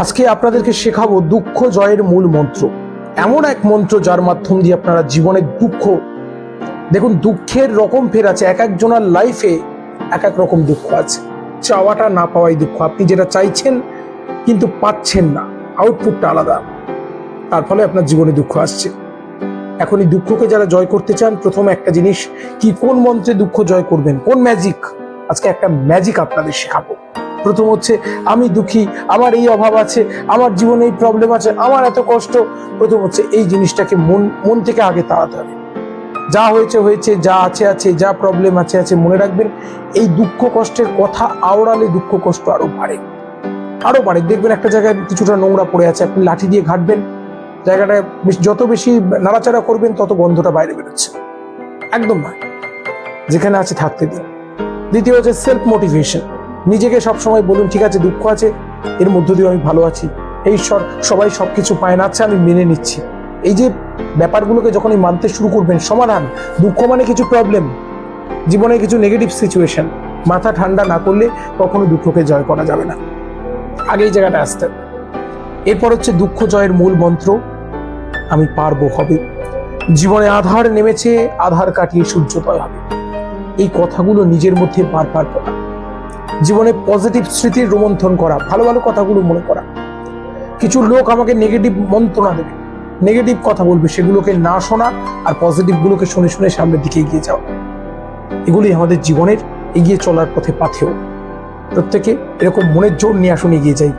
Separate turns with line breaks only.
আজকে আপনাদেরকে শেখাবো দুঃখ জয়ের মূল মন্ত্র। এমন এক মন্ত্র যার মাধ্যম দিয়ে আপনারা জীবনের দুঃখ, দেখুন দুঃখের রকম ফের আছে, এক একজনের লাইফে এক এক রকম দুঃখ আছে। চাওয়াটা না পাওয়াই দুঃখ, আপনি যেটা চাইছেন কিন্তু পাচ্ছেন না আউটপুটটা আলাদা। তার ফলে আপনার জীবনে দুঃখ আসছে। এখন এই দুঃখকে যারা জয় করতে চান, প্রথম একটা জিনিস, কি কোন মন্ত্রে দুঃখ জয় করবেন? কোন ম্যাজিক আজকে একটা ম্যাজিক আপনাদের শেখাবো। প্রথম হচ্ছে, আমি দুঃখী, আমার এই অভাব আছে, আমার জীবনে এই প্রবলেম আছে, আমার এত কষ্ট। প্রথম হচ্ছে, এই জিনিসটাকে মন মন থেকে আগে তাড়াতে হবে। যা হয়েছে হয়েছে, যা আছে আছে, যা প্রবলেম আছে আছে, মনে রাখবেন, এই দুঃখ কষ্টের কথা আওড়ালে দুঃখ কষ্ট আরও বাড়ে। আরও বাড়ে। দেখবেন একটা জায়গায় কিছুটা নোংরা পড়ে আছে, আপনি লাঠি দিয়ে ঘাটবেন, জায়গাটায় বেশ- যত বেশি নাড়াচাড়া করবেন, তত গন্ধটা বাইরে বেরোচ্ছে। একদম নয়। যেখানে আছে, থাকতে দিন। দ্বিতীয় হচ্ছে সেলফ মোটিভেশন নিজেকে সবসময় বলুন, ঠিক আছে, দুঃখ আছে, এর মধ্য দিয়ে আমি ভালো আছি। এই সবাই সবকিছু পায় না আচ্ছা আমি মেনে নিচ্ছি। এই যে ব্যাপারগুলোকে যখনই মানতে শুরু করবেন, সমাধান, দুঃখ মানে কিছু প্রবলেম জীবনে কিছু নেগেটিভ সিচুয়েশন মাথা ঠান্ডা না করলে কখনো দুঃখকে জয় করা যাবে না। আগে এই জায়গাটা আসতে। এরপর হচ্ছে দুঃখ জয়ের মূল মন্ত্র, আমি পারব হবে। জীবনে আধার নেমেছে, আধার কাটিয়ে সূর্যোদয় হবে। এই কথাগুলো নিজের মধ্যে বারবার বলা। জীবনে পজিটিভ স্মৃতির রোমন্থন করা, ভালো ভালো কথাগুলো মনে করা। কিছু লোক আমাকে নেগেটিভ মন্ত্রণা দেবে। নেগেটিভ কথা বলবে, সেগুলোকে না শোনা আর পজিটিভ গুলোকে শুনে শুনে সামনের দিকে এগিয়ে যাওয়া। এগুলি আমাদের জীবনের এগিয়ে চলার পথে পাথেও প্রত্যেকে এরকম মনের জোর নিয়ে আসুন, এগিয়ে যাই।